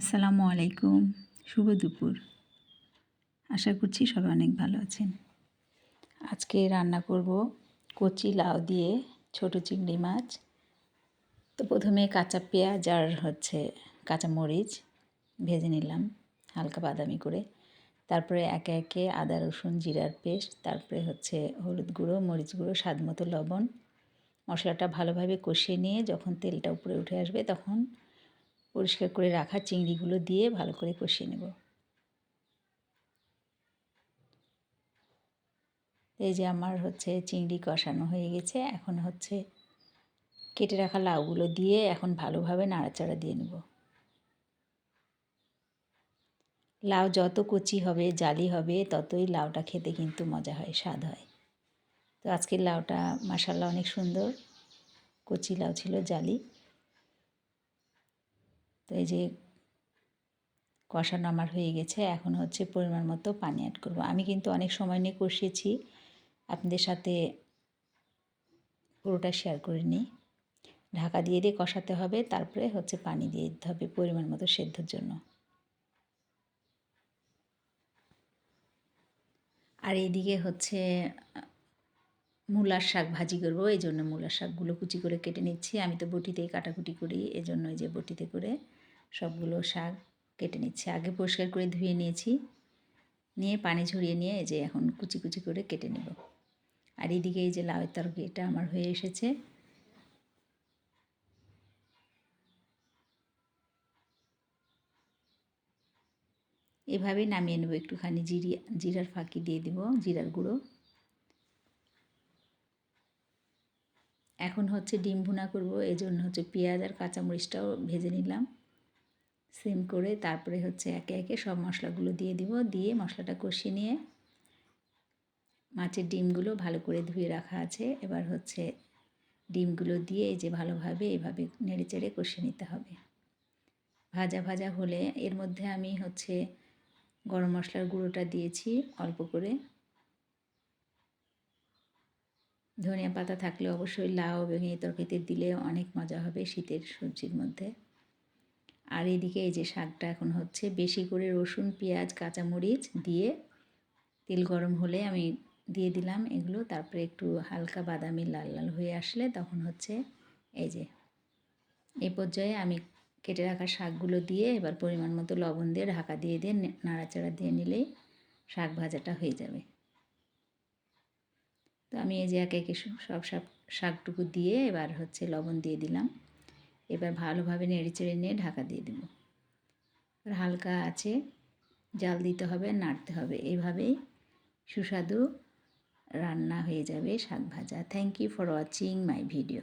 আসসালামু আলাইকুম। শুভ দুপুর। আশা করছি সবাই অনেক ভালো আছেন। আজকে রান্না করব কচি লাউ দিয়ে ছোট চিংড়ি মাছ। তো প্রথমে কাঁচা পেঁয়াজ আর হচ্ছে কাঁচা মরিচ ভেজে নিলাম হালকা বাদামি করে। তারপরে একে একে আদা, রসুন, জিরার পেস্ট, তারপরে হচ্ছে হলুদ গুঁড়ো, মরিচ গুঁড়ো, স্বাদ মতো লবণ। মশলাটা ভালোভাবে কষিয়ে নিয়ে যখন তেলটা উপরে উঠে আসবে তখন পরিষ্কার করে রাখা চিংড়িগুলো দিয়ে ভালো করে কষিয়ে নেব। এই যে আমার হচ্ছে চিংড়ি কষানো হয়ে গেছে, এখন হচ্ছে কেটে রাখা লাউগুলো দিয়ে এখন ভালোভাবে নাড়াচাড়া দিয়ে নেব। লাউ যত কচি হবে, জালি হবে, ততই লাউটা খেতে কিন্তু মজা হয়, স্বাদ হয়। তো আজকের লাউটা মাসাল্লা অনেক সুন্দর। কচি লাউ ছিল, জালি। তো এই যে কষানো আমার হয়ে গেছে, এখন হচ্ছে পরিমাণ মতো পানি অ্যাড করব। আমি কিন্তু অনেক সময় নিয়ে কষিয়েছি, আপনাদের সাথে পুরোটা শেয়ার করে নিই। ঢাকা দিয়ে দিয়ে কষাতে হবে, তারপরে হচ্ছে পানি দিয়ে দিতে হবে পরিমাণ মতো সেদ্ধর জন্য। আর এইদিকে হচ্ছে মূলার শাক ভাজি করব, এই জন্য মূলার শাকগুলো কুচি করে কেটে নিচ্ছি। আমি তো বটিতেই কাটাকুটি করি, এই জন্য এই যে বটিতে করে সবগুলো শাক কেটে নিচ্ছি। আগে পরিষ্কার করে ধুয়ে নিয়েছি। নিয়ে পানি ঝরিয়ে নিয়ে এই যে এখন কুচি কুচি করে কেটে নেব। আর এদিকে এই যে লাউয়ের তরকারিটা আমার হয়ে এসেছে। এভাবে নামিয়ে নেব একটুখানি। জিরি, জিরার ফাঁকি দিয়ে দেব, জিরার গুঁড়ো। এখন হচ্ছে ডিম ভুনা করব এই জন্য হচ্ছে পেঁয়াজ আর কাঁচামরিচটাও ভেজে নিলাম। সেম করে তারপরে হচ্ছে একে একে সব মশলাগুলো দিয়ে দিব, দিয়ে মশলাটা কষিয়ে নিয়ে মাছের ডিমগুলো ভালো করে ধুয়ে রাখা আছে। এবার হচ্ছে ডিমগুলো দিয়ে এই যে ভালোভাবে এভাবে নেড়ে চেড়ে কষিয়ে নিতে হবে। ভাজা ভাজা হলে এর মধ্যে আমি হচ্ছে গরম মশলার গুঁড়োটা দিয়েছি অল্প করে। ধনিয়া পাতা থাকলে অবশ্যই লাউ ভেঙে তরকারিতে দিলে অনেক মজা হবে শীতের সবজির মধ্যে। আর এদিকে এই যে শাকটা এখন হচ্ছে, বেশি করে রসুন, পেঁয়াজ, কাঁচামরিচ দিয়ে তেল গরম হলে আমি দিয়ে দিলাম এগুলো। তারপরে একটু হালকা বাদামি, লাল লাল হয়ে আসলে তখন হচ্ছে এই যে এই পর্যায়ে আমি কেটে রাখা শাকগুলো দিয়ে এবার পরিমাণ মতো লবণ দিয়ে ঢাকা দিয়ে দিয়ে নাড়াচাড়া দিয়ে নিলেই শাক ভাজাটা হয়ে যাবে। তো আমি এই যে একে একে সব শাক শাকটুকু দিয়ে এবার হচ্ছে লবণ দিয়ে দিলাম। এবার ভালোভাবে নেড়ে চেড়ে নিয়ে ঢাকা দিয়ে দেবো। আর হালকা আছে, জাল দিতে হবে, নাড়তে হবে। এভাবেই সুস্বাদু রান্না হয়ে যাবে শাক ভাজা। Thank you for watching my video